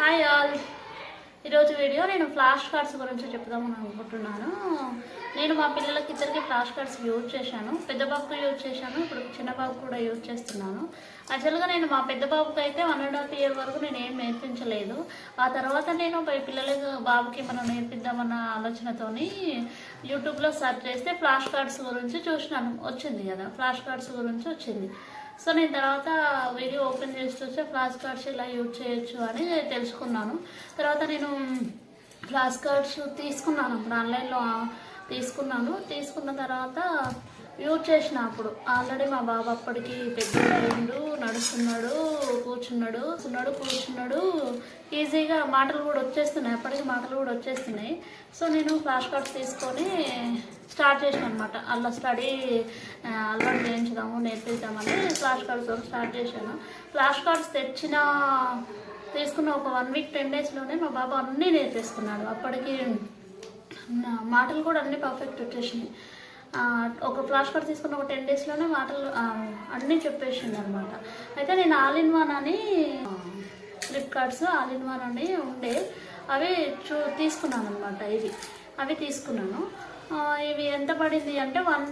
Hi all ఈరోజు video నేను flash cards గురించి చెప్దామని అనుకుంటున్నాను. నేను మా పిల్లలకి ఇద్దరికి ఫ్లాష్ కార్డ్స్ యూజ్ చేశాను. పెద్ద బాబుకు యూజ్ చేశాను. ఇప్పుడు చిన్న బాబు కూడా యూజ్ చేస్తున్నాను. యాక్చువల్గా నేను మా పెద్ద బాబుకి అయితే వన్ అండ్ హాఫ్ ఇయర్ వరకు నేను ఏం నేర్పించలేదు. ఆ తర్వాత నేను పై పిల్లలకి బాబుకి మనం నేర్పిద్దామన్న ఆలోచనతోని యూట్యూబ్లో సెర్చ్ చేస్తే ఫ్లాష్ కార్డ్స్ గురించి చూసినాను. వచ్చింది కదా ఫ్లాష్ కార్డ్స్ గురించి వచ్చింది. సో నేను తర్వాత వీడియో ఓపెన్ చేసి చూస్తే ఫ్లాష్ కార్డ్స్ ఇలా యూజ్ చేయొచ్చు అని తెలుసుకున్నాను. తర్వాత నేను ఫ్లాష్ కార్డ్స్ తీసుకున్నాను. అప్పుడు ఆన్లైన్లో తీసుకున్నాను. తీసుకున్న తర్వాత యూజ్ చేసిన అప్పుడు. ఆల్రెడీ మా బాబు అప్పటికి పెద్దడు నడుస్తున్నాడు కూర్చున్నాడు కూర్చున్నాడు కూర్చున్నాడు. ఈజీగా మాటలు కూడా వచ్చేస్తున్నాయి. అప్పటికి మాటలు కూడా వచ్చేస్తున్నాయి. సో నేను ఫ్లాష్ కార్డ్స్ తీసుకొని స్టార్ట్ చేసిన అనమాట అలా స్టడీ అలవాటు చేయించుదాము నేర్పిద్దామని ఫ్లాష్ కార్డ్స్ స్టార్ట్ చేశాను. ఫ్లాష్ కార్డ్స్ తెచ్చిన తీసుకున్న ఒక వన్ వీక్ టెన్ డేస్లోనే మా బాబు అన్నీ నేర్పిస్తున్నాడు అప్పటికి మాటలు కూడా అన్నీ పర్ఫెక్ట్ వచ్చేసినాయి. ఒక ఫ్లాష్ కార్డ్ తీసుకున్న ఒక టెన్ డేస్లోనే మాటలు అన్నీ చెప్పేసింది అనమాట అయితే నేను ఆల్ ఇన్ వన్ అని ఫ్లిప్కార్ట్స్ ఆల్ ఇన్ వన్ అని ఉండే అవి చూ తీసుకున్నాను అనమాట ఇవి అవి తీసుకున్నాను. ఇవి ఎంత పడింది అంటే వన్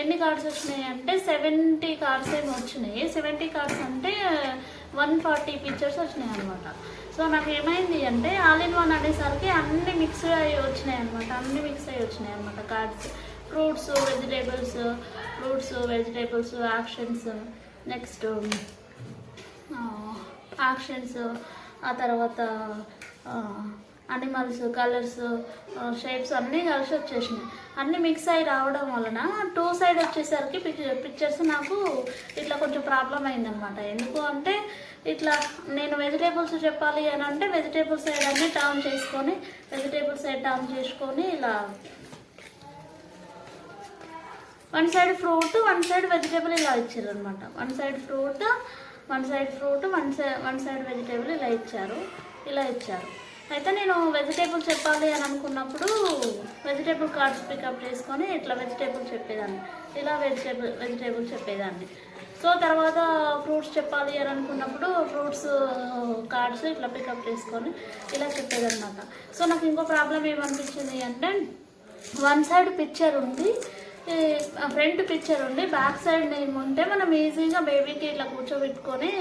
ఎన్ని కార్డ్స్ వచ్చినాయి అంటే సెవెంటీ కార్డ్స్ ఏమి వచ్చినాయి. సెవెంటీ కార్డ్స్ అంటే వన్ ఫార్టీ పిక్చర్స్ వచ్చినాయి అనమాట సో నాకు ఏమైంది అంటే ఆల్ ఇన్ వన్ అనేసరికి అన్ని మిక్స్ అయ్యి వచ్చినాయి అనమాట అన్ని మిక్స్ అయ్యి వచ్చినాయి అనమాట cards fruits vegetables fruits vegetables actions next actions ఆ తర్వాత అనిమల్స్ కలర్స్ షేప్స్ అన్నీ కలిసి వచ్చేసినాయి. అన్నీ మిక్స్ అయ్యి రావడం వలన టూ సైడ్ వచ్చేసరికి పిక్చర్ పిక్చర్స్ నాకు ఇట్లా కొంచెం ప్రాబ్లం అయిందనమాట ఎందుకు అంటే ఇట్లా నేను వెజిటేబుల్స్ చెప్పాలి అని అంటే వెజిటేబుల్ సైడ్ అన్నీ టర్న్ చేసుకొని వెజిటేబుల్ సైడ్ టర్న్ చేసుకొని ఇలా one side fruit one side vegetable ఇలా ఇచ్చారు అనమాట one side fruit one side fruit one side one side vegetable ఇలా ఇచ్చారు ఇలా ఇచ్చారు. అయితే నేను వెజిటేబుల్ చెప్పాలి అని అనుకున్నప్పుడు వెజిటేబుల్ కార్డ్స్ పికప్ చేసుకొని ఇట్లా వెజిటేబుల్ చెప్పేదాన్ని. ఇలా వెజిటేబుల్ వెజిటేబుల్ చెప్పేదాన్ని. సో తర్వాత ఫ్రూట్స్ చెప్పాలి అని అనుకున్నప్పుడు ఫ్రూట్స్ కార్డ్స్ ఇట్లా పికప్ చేసుకొని ఇలా చెప్పేదన్నమాట. సో నాకు ఇంకో ప్రాబ్లం ఏమనిపించింది అంటే వన్ సైడ్ పిక్చర్ ఉంది ఫ్రంట్ పిక్చర్ ఉంది బ్యాక్ సైడ్ నేమ్ ఉంటే మనం ఈజీగా బేబీకి ఇట్లా కూర్చోబెట్టుకొని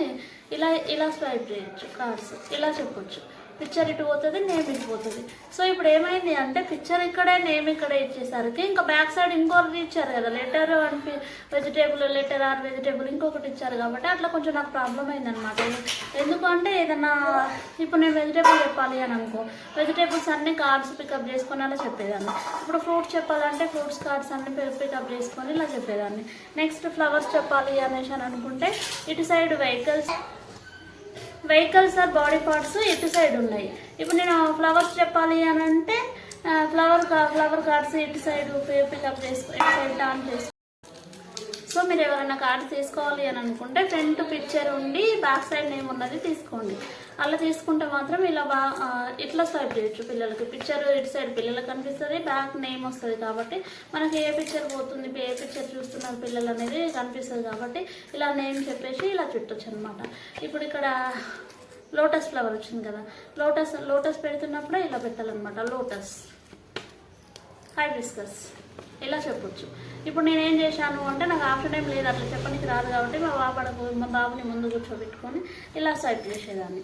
ఇలా ఇలా స్వైప్ చేయొచ్చు కార్డ్స్ ఇలా చెప్పొచ్చు. పిక్చర్ ఇటు పోతుంది నేమ్ ఇటు పోతుంది. సో ఇప్పుడు ఏమైంది అంటే పిక్చర్ ఇక్కడే నేమ్ ఇక్కడే ఇచ్చేసరికి ఇంకా బ్యాక్ సైడ్ ఇంకోటి ఇచ్చారు కదా లెటర్ అని వెజిటేబుల్ లెటర్ ఆర్ వెజిటేబుల్ ఇంకొకటి ఇచ్చారు కాబట్టి అట్లా కొంచెం నాకు ప్రాబ్లం అయిందనమాట ఎందుకంటే ఏదన్నా ఇప్పుడు నేను వెజిటేబుల్ చెప్పాలి అని అనుకో వెజిటేబుల్స్ అన్ని కార్డ్స్ పికప్ చేసుకొని అలా చెప్పేదాన్ని. ఇప్పుడు ఫ్రూట్స్ చెప్పాలంటే ఫ్రూట్స్ కార్డ్స్ అన్ని పికప్ చేసుకొని ఇలా చెప్పేదాన్ని. నెక్స్ట్ ఫ్లవర్స్ చెప్పాలి అనేసి అని అనుకుంటే ఇటు side vehicles vehicles or body parts ఇటు సైడ్ ఉన్నాయి? ఇప్పుడు నేను ఫ్లవర్స్ చెప్పాలి అని అంటే ఫ్లవర్ ఫ్లవర్ కార్డ్స్ ఇటు సైడ్ పికప్ చేసుకో ఇటు సైడ్ టర్న్ చేసుకో సో మీరు ఎవరైనా కార్డు తీసుకోవాలి అని అనుకుంటే ఫ్రంట్ పిక్చర్ ఉండి బ్యాక్ సైడ్ నేమ్ ఉన్నది తీసుకోండి. అలా తీసుకుంటే మాత్రం ఇలా బా ఇట్లా స్వైప్ చేయొచ్చు పిల్లలకి. పిక్చర్ ఇటు సైడ్ పిల్లలకు కనిపిస్తుంది బ్యాక్ నేమ్ వస్తుంది కాబట్టి మనకి ఏ పిక్చర్ పోతుంది ఏ పిక్చర్ చూస్తున్నారు పిల్లలు అనేది కనిపిస్తుంది కాబట్టి ఇలా నేమ్ చెప్పేసి ఇలా చుట్టొచ్చు అనమాట ఇప్పుడు ఇక్కడ లోటస్ ఫ్లవర్ వచ్చింది కదా. లోటస్ లోటస్ పెడుతున్నప్పుడే ఇలా పెట్టాలన్నమాట. లోటస్. హైబిస్కస్ ఇలా చెప్పొచ్చు. ఇప్పుడు నేను ఏం చేశాను అంటే నాకు ఆఫ్టర్ టైం లేదు అట్లా చెప్పడానికి రాదు కాబట్టి మా బాబడకు మా బాబుని ముందు కూర్చోబెట్టుకొని ఇలా సైడ్ చేసేదాన్ని.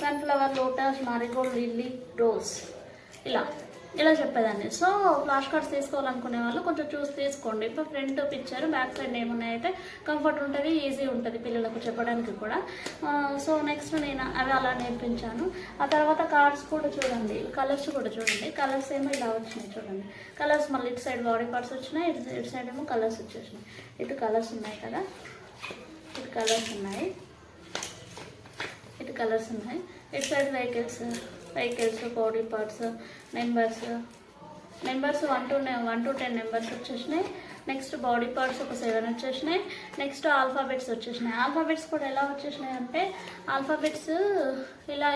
Sunflower lotus marigold lily rose ఇలా. ఇలా చెప్పేదాన్ని. సో ఫ్లాష్ కార్డ్స్ తీసుకోవాలనుకునే వాళ్ళు కొంచెం చూసి తీసుకోండి. ఇప్పుడు ఫ్రంట్ పిక్చర్ బ్యాక్ సైడ్ ఏమున్నాయైతే కంఫర్ట్ ఉంటుంది ఈజీ ఉంటుంది పిల్లలకు చెప్పడానికి కూడా. సో నెక్స్ట్ నేను అవి అలా నేర్పించాను. ఆ తర్వాత కార్డ్స్ కూడా చూడండి కలర్స్ కూడా చూడండి. కలర్స్ ఏమో ఇలా వచ్చినాయి చూడండి. కలర్స్ మళ్ళీ ఇటు సైడ్ బాడీ పార్ట్స్ వచ్చినాయి ఇటు ఇటు సైడ్ ఏమో కలర్స్ వచ్చేసినాయి. ఇటు కలర్స్ ఉన్నాయి కదా. ఇటు కలర్స్ ఉన్నాయి. ఇటు కలర్స్ ఉన్నాయి. ఇటు side vehicles vehicles body parts numbers. Numbers one two one two ten numbers వచ్చేసినాయి. నెక్స్ట్ బాడీ పార్ట్స్ ఒక సెవెన్ వచ్చేసినాయి. నెక్స్ట్ ఆల్ఫాబెట్స్ వచ్చేసినాయి. ఆల్ఫాబెట్స్ కూడా ఎలా వచ్చేసినాయి అంటే ఆల్ఫాబెట్స్ ఇలా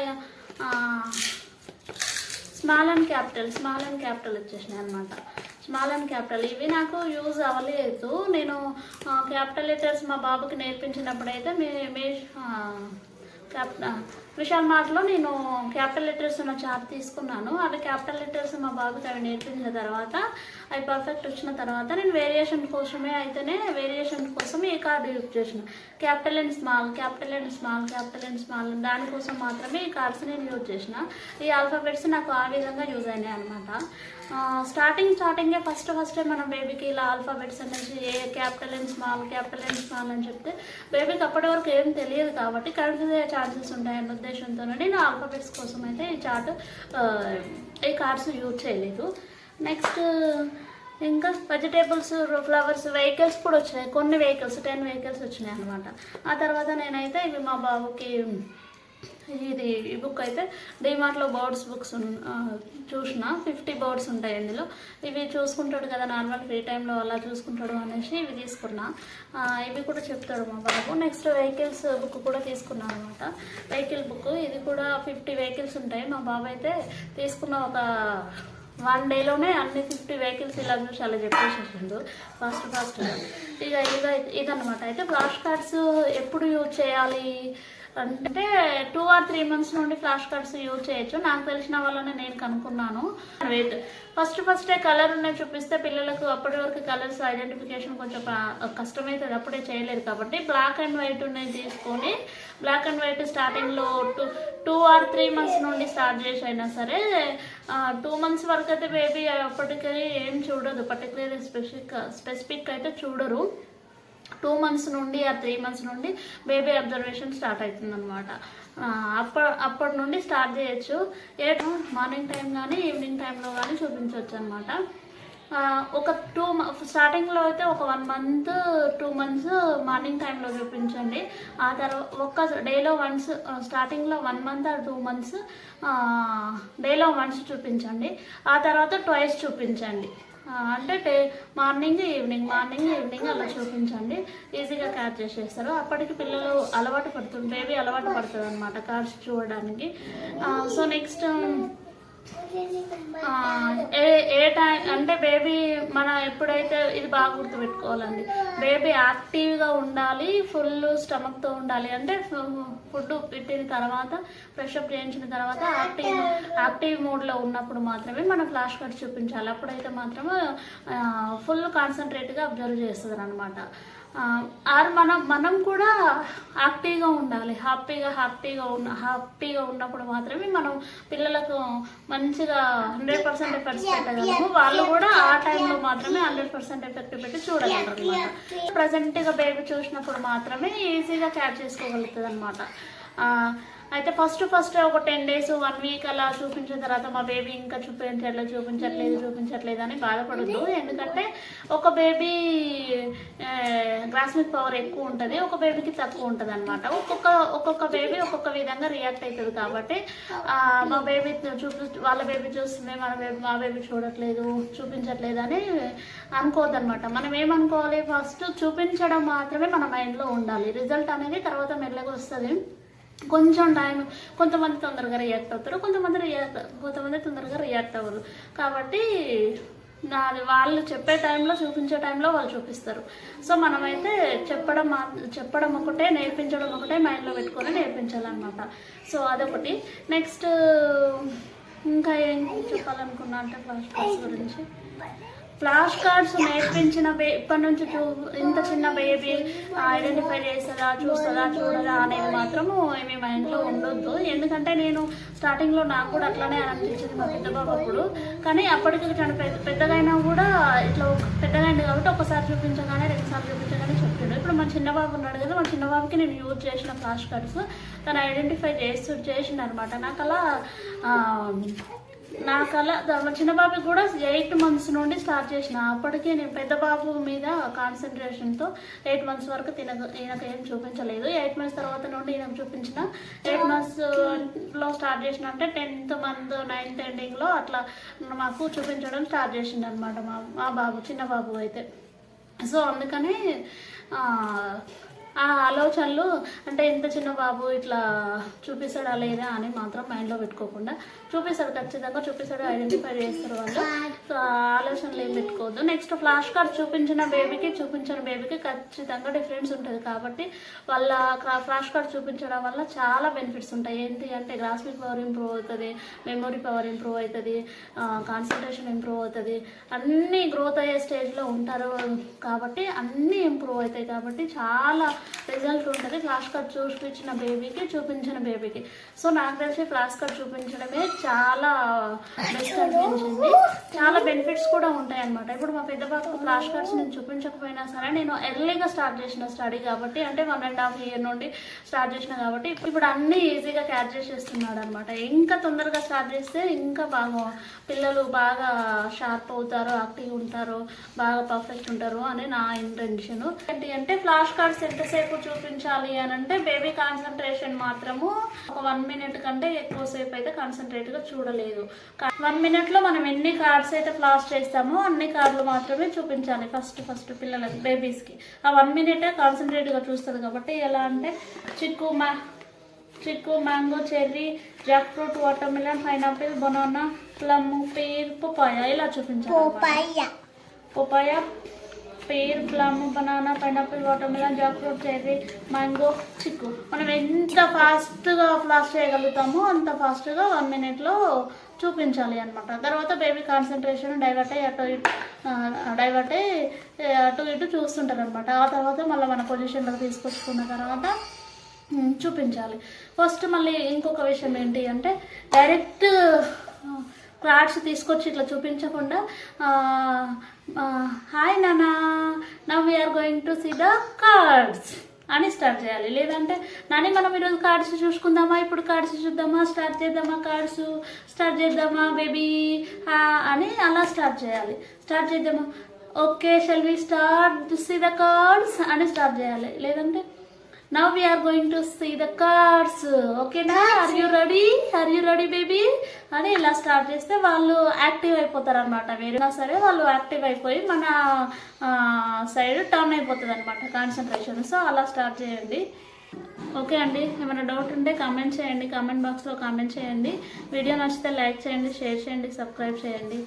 small and capital small and capital వచ్చేసినాయి అనమాట స్మాల్ అండ్ క్యాపిటల్. ఇవి నాకు యూజ్ అవ్వలేదు. నేను క్యాపిటల్ లెటర్స్ మా బాబుకి నేర్పించినప్పుడు అయితే మే మే క్యాప్ విశాల్ మార్ట్లో నేను క్యాపిటల్ లెటర్స్ ఉన్న చార్ట్ తీసుకున్నాను. అవి క్యాపిటల్ లెటర్స్ మా బాబుకి అవి నేర్పించిన తర్వాత అవి పర్ఫెక్ట్ వచ్చిన తర్వాత నేను వేరియేషన్ కోసమే అయితేనే వేరియేషన్ కోసం ఈ కార్డు యూజ్ చేసిన capital and small capital and small capital and small దానికోసం మాత్రమే ఈ కార్డ్స్ నేను యూజ్ చేసిన. ఈ ఆల్ఫాబెట్స్ నాకు ఆ విధంగా యూజ్ అయినాయి అనమాట స్టార్టింగ్ స్టార్టింగే ఫస్ట్ ఫస్ట్ మనం బేబీకి ఇలా ఆల్ఫాబెట్స్ అనేసి A capital and small capital and small అని చెప్తే బేబీకి అప్పటి వరకు ఏం తెలియదు కాబట్టి కన్ఫ్యూజ్ అయ్యే ఛాన్సెస్ ఉంటాయన్న ఉద్దేశంతో నేను ఆల్ఫాబెట్స్ కోసం అయితే ఈ చార్ట్ ఈ కార్డ్స్ యూజ్ చేయలేదు. నెక్స్ట్ ఇంకా వెజిటేబుల్స్ ఫ్లవర్స్ వెహికల్స్ కూడా వచ్చినాయి కొన్ని వెహికల్స్ టెన్ వెహికల్స్ వచ్చినాయి అనమాట ఆ తర్వాత నేనైతే ఇవి మా బాబుకి ఇది ఈ బుక్ అయితే డిమార్ట్లో బర్డ్స్ బుక్స్ చూసిన. ఫిఫ్టీ బర్డ్స్ ఉంటాయి ఇందులో. ఇవి చూసుకుంటాడు కదా నార్మల్ ఫ్రీ టైంలో అలా చూసుకుంటాడు అనేసి ఇవి తీసుకున్నా. ఇవి కూడా చెప్తాడు మా బాబు. నెక్స్ట్ వెహికల్స్ బుక్ కూడా తీసుకున్నాను అనమాట వెహికల్ బుక్ ఇది కూడా ఫిఫ్టీ వెహికల్స్ ఉంటాయి. మా బాబు అయితే తీసుకున్న ఒక వన్ డేలోనే అన్ని ఫిఫ్టీ వెహికల్స్ ఇలా చూసి అలా చెప్పేసేసిండు. ఫాస్ట్ ఫాస్ట్ ఇక ఇదైతే ఇదన్నమాట. అయితే ఫ్లాష్ కార్డ్స్ ఎప్పుడు యూజ్ చేయాలి? అంటే టూ ఆర్ త్రీ మంత్స్ నుండి ఫ్లాష్ కార్డ్స్ యూజ్ చేయొచ్చు. నాకు తెలిసిన వాళ్ళనే నేను కనుక్కున్నాను. వెయిట్ ఫస్ట్ ఫస్టే కలర్ ఉన్నాయి చూపిస్తే పిల్లలకు అప్పటి వరకు కలర్స్ ఐడెంటిఫికేషన్ కొంచెం కష్టమవుతుంది. అప్పుడే చేయలేరు కాబట్టి బ్లాక్ అండ్ వైట్ ఉన్నాయి తీసుకొని బ్లాక్ అండ్ వైట్ స్టార్టింగ్లో two two or three months నుండి స్టార్ట్ చేసి అయినా సరే టూ మంత్స్ వరకు అయితే బేబీ అప్పటికే ఏం చూడదు. పర్టికులర్ స్పెసిఫిక్ స్పెసిఫిక్ అయితే చూడరు. టూ మంత్స్ నుండి ఆ త్రీ మంత్స్ నుండి బేబీ అబ్జర్వేషన్ స్టార్ట్ అవుతుంది అనమాట అప్ప అప్పటి నుండి స్టార్ట్ చేయొచ్చు. ఏ మార్నింగ్ టైం కానీ ఈవినింగ్ టైంలో కానీ చూపించవచ్చు అనమాట ఒక టూ స్టార్టింగ్లో అయితే ఒక one month two months morning టైంలో చూపించండి. ఆ తర్వాత ఒక్క డేలో వన్స్ స్టార్టింగ్లో one month or two months డేలో వన్స్ చూపించండి. ఆ తర్వాత ట్వైస్ చూపించండి. అంటే day morning evening morning evening అలా చూపించండి. ఈజీగా క్యాచ్ చేసేస్తారు. అప్పటికి పిల్లలు అలవాటు పడుతుంది బేబీ అలవాటు పడుతుంది అనమాట కార్డ్స్ చూడడానికి సో నెక్స్ట్ బేబీ మన ఎప్పుడైతే ఇది బాగా గుర్తుపెట్టుకోవాలండి. బేబీ యాక్టివ్గా ఉండాలి ఫుల్ స్టమక్తో ఉండాలి. అంటే ఫుడ్ పెట్టిన తర్వాత ఫ్రెష్అప్ చేయించిన తర్వాత యాక్టివ్ యాక్టివ్ మోడ్లో ఉన్నప్పుడు మాత్రమే మనం ఫ్లాష్ కార్డ్ చూపించాలి. అప్పుడైతే మాత్రమే ఫుల్ కాన్సన్ట్రేట్గా అబ్జర్వ్ చేస్తుంది అనమాట ఆర్ మనం మనం కూడా హ్యాపీగా ఉండాలి. హ్యాపీగా హ్యాపీగా ఉన్న హ్యాపీగా ఉన్నప్పుడు మాత్రమే మనం పిల్లలకు మంచిగా హండ్రెడ్ పర్సెంట్ ఎఫెక్ట్స్ పెట్టగలము. వాళ్ళు కూడా ఆ టైంలో మాత్రమే హండ్రెడ్ పర్సెంట్ ఎఫెక్ట్ పెట్టి చూడగలరు అనమాట ప్రజెంట్గా బేబీ చూసినప్పుడు మాత్రమే ఈజీగా క్యాచ్ చేసుకోగలుగుతుంది అనమాట అయితే ఫస్ట్ ఫస్ట్ ఒక టెన్ డేస్ వన్ వీక్ అలా చూపించిన తర్వాత మా బేబీ ఇంకా చూపించట్లేదు చూపించట్లేదు చూపించట్లేదు అని బాధపడద్దు. ఎందుకంటే ఒక బేబీ గ్రాస్మిక్ పవర్ ఎక్కువ ఉంటుంది. ఒక బేబీకి తక్కువ ఉంటుంది అనమాట ఒక్కొక్క ఒక్కొక్క బేబీ ఒక్కొక్క విధంగా రియాక్ట్ అవుతుంది కాబట్టి మా బేబీ చూపి వాళ్ళ బేబీ చూస్తుంది మన బేబీ మా బేబీ చూడట్లేదు చూపించట్లేదు అని అనుకోవద్దు అనమాట మనం ఏమనుకోవాలి? ఫస్ట్ చూపించడం మాత్రమే మన మైండ్లో ఉండాలి. రిజల్ట్ అనేది తర్వాత మెల్లగా వస్తుంది. కొంచెం టైం కొంతమంది తొందరగా రియాక్ట్ అవుతారు కొంతమంది రియాక్ట్ కొంతమంది తొందరగా రియాక్ట్ అవ్వరు. కాబట్టి నాది వాళ్ళు చెప్పే టైంలో చూపించే టైంలో వాళ్ళు చూపిస్తారు. సో మనమైతే చెప్పడం మా చెప్పడం ఒకటే నేర్పించడం ఒకటే మైండ్లో పెట్టుకొని నేర్పించాలన్నమాట. సో అదొకటి. నెక్స్ట్ ఇంకా ఏం చెప్పాలనుకున్నా అంటే ఫస్ట్ క్లాస్ గురించి? ఫ్లాష్ కార్డ్స్ నేర్పించిన ఇప్పటి నుంచి చూ ఇంత చిన్న బేబీ ఐడెంటిఫై చేస్తుందా చూస్తుందా చూడదా అనేది మాత్రము మా ఇంట్లో ఉండొద్దు. ఎందుకంటే నేను స్టార్టింగ్లో నాకు కూడా అట్లానే అనిపించింది మా పెద్ద బాబు అప్పుడు. కానీ అప్పటికి తను పెద్ద పెద్దగైనా కూడా ఇట్లా పెద్దగా అయింది కాబట్టి ఒకసారి చూపించగానే రెండుసార్లు చూపించగానే చెప్పాడు. ఇప్పుడు మా చిన్న బాబు ఉన్నాడు కదా మా చిన్న బాబుకి నేను యూజ్ చేసిన ఫ్లాష్ కార్డ్స్. తను ఐడెంటిఫై చేస్తూ చేసిండు అనమాట నాకు అలా నాకు అలా మా చిన్న బాబుకి కూడా ఎయిట్ మంత్స్ నుండి స్టార్ట్ చేసిన. అప్పటికే నేను పెద్ద బాబు మీద కాన్సన్ట్రేషన్తో ఎయిట్ మంత్స్ వరకు తినక ఈయనకు ఏం చూపించలేదు. ఎయిట్ మంత్స్ తర్వాత నుండి ఈయనకు చూపించిన. ఎయిట్ మంత్స్లో స్టార్ట్ చేసిన అంటే టెన్త్ మంత్ నైన్త్ ఎండింగ్లో అట్లా మాకు చూపించడం స్టార్ట్ చేసిండు అనమాట మా మా బాబు చిన్న బాబు అయితే. సో అందుకని ఆ, ఆలోచనలు అంటే ఇంత చిన్న బాబు ఇట్లా చూపిస్తాడా లేదా అని మాత్రం మైండ్లో పెట్టుకోకుండా చూపిస్తాడు ఖచ్చితంగా చూపిస్తాడు ఐడెంటిఫై చేస్తారు వాళ్ళు. సో ఆ ఆలోచనలు ఏం పెట్టుకోవద్దు. నెక్స్ట్ ఫ్లాష్ కార్డ్ చూపించిన బేబీకి చూపించిన బేబీకి ఖచ్చితంగా డిఫరెన్స్ ఉంటుంది కాబట్టి వాళ్ళ ఫ్లాష్ కార్డ్ చూపించడం వల్ల చాలా బెనిఫిట్స్ ఉంటాయి. ఏంటి అంటే గ్రాస్మిక్ పవర్ ఇంప్రూవ్ అవుతుంది మెమొరీ పవర్ ఇంప్రూవ్ అవుతుంది కాన్సన్ట్రేషన్ ఇంప్రూవ్ అవుతుంది. అన్నీ గ్రోత్ అయ్యే స్టేజ్లో ఉంటారు కాబట్టి అన్నీ ఇంప్రూవ్ అవుతాయి కాబట్టి చాలా రిజల్ట్ ఉంటుంది. ఫ్లాష్ కార్డ్ చూపించిన బేబీకి చూపించిన బేబీకి. సో నాకు తెలిసి ఫ్లాష్ కార్డ్ చూపించడమే చాలా బెస్ట్ అనిపించింది. చాలా బెనిఫిట్స్ కూడా ఉంటాయి అనమాట ఇప్పుడు మా పెద్ద పాపకు ఫ్లాష్ కార్డ్స్ నేను చూపించకపోయినా సరే నేను ఎర్లీగా స్టార్ట్ చేసిన స్టడీ కాబట్టి అంటే వన్ అండ్ హాఫ్ ఇయర్ నుండి స్టార్ట్ చేసిన కాబట్టి ఇప్పుడు అన్నీ ఈజీగా క్యాచ్ చేసేస్తున్నాడు అనమాట ఇంకా తొందరగా స్టార్ట్ చేస్తే ఇంకా బాగా పిల్లలు బాగా షార్ప్ అవుతారు యాక్టివ్ ఉంటారు బాగా పర్ఫెక్ట్ ఉంటారు అని నా ఇంటెన్షన్. ఏంటి అంటే ఫ్లాష్ కార్డ్స్ ఎంతసేపు చూపించాలి అని అంటే బేబీ కాన్సన్ట్రేషన్ మాత్రము ఒక వన్ మినిట్ కంటే ఎక్కువ సేపు అయితే కాన్సన్ట్రేట్గా చూడలేదు. వన్ మినిట్లో మనం ఎన్ని కార్డ్స్ అయితే ఫ్లాష్ చేస్తామో అన్ని కార్డులు మాత్రమే చూపించాలి. ఫస్ట్ ఫస్ట్ పిల్లలకి బేబీస్కి. ఆ వన్ మినిటే కాన్సన్ట్రేట్గా చూస్తుంది కాబట్టి ఎలా అంటే చిక్కు మా chikoo mango cherry jackfruit watermelon pineapple banana plum pear papaya ఇలా చూపించాలి papaya papaya pear plum banana pineapple watermelon jackfruit cherry mango chikoo. మనం ఎంత ఫాస్ట్గా ఫ్లాష్ చేయగలుగుతామో అంత ఫాస్ట్గా వన్ మినిట్లో చూపించాలి అనమాట తర్వాత బేబీ కాన్సన్ట్రేషన్ డైవర్ట్ అయ్యి అటు ఇటు డైవర్ట్ అయ్యి అటు ఇటు చూస్తుంటారు అనమాట ఆ తర్వాత మళ్ళీ మన పొజిషన్లోకి తీసుకొచ్చుకున్న తర్వాత చూపించాలి. ఫస్ట్ మళ్ళీ ఇంకొక విషయం ఏంటి అంటే డైరెక్ట్ కార్డ్స్ తీసుకొచ్చి ఇట్లా చూపించకుండా హాయ్ నానా now we are going to see the cards అని స్టార్ట్ చేయాలి. లేదంటే నాని మనం ఈరోజు కార్డ్స్ చూసుకుందామా? ఇప్పుడు కార్డ్స్ చూద్దామా? స్టార్ట్ చేద్దామా కార్డ్స్ స్టార్ట్ చేద్దామా బేబీ అని అలా స్టార్ట్ చేయాలి. స్టార్ట్ చేద్దామా? Okay shall we start see the cards అని స్టార్ట్ చేయాలి. లేదంటే now we are going to see the cards ఓకేనా are you ready are you ready baby అని ఇలా స్టార్ట్ చేస్తే వాళ్ళు యాక్టివ్ అయిపోతారు అనమాట వేరేనా సరే వాళ్ళు యాక్టివ్ అయిపోయి మన సైడ్ టర్న్ అయిపోతుంది అనమాట కాన్సన్ట్రేషన్ సో అలా స్టార్ట్ చేయండి. ఓకే అండి ఏమైనా డౌట్ ఉంటే కామెంట్ చేయండి. కామెంట్ బాక్స్లో కామెంట్ చేయండి. వీడియో నచ్చితే లైక్ చేయండి షేర్ చేయండి సబ్స్క్రైబ్ చేయండి.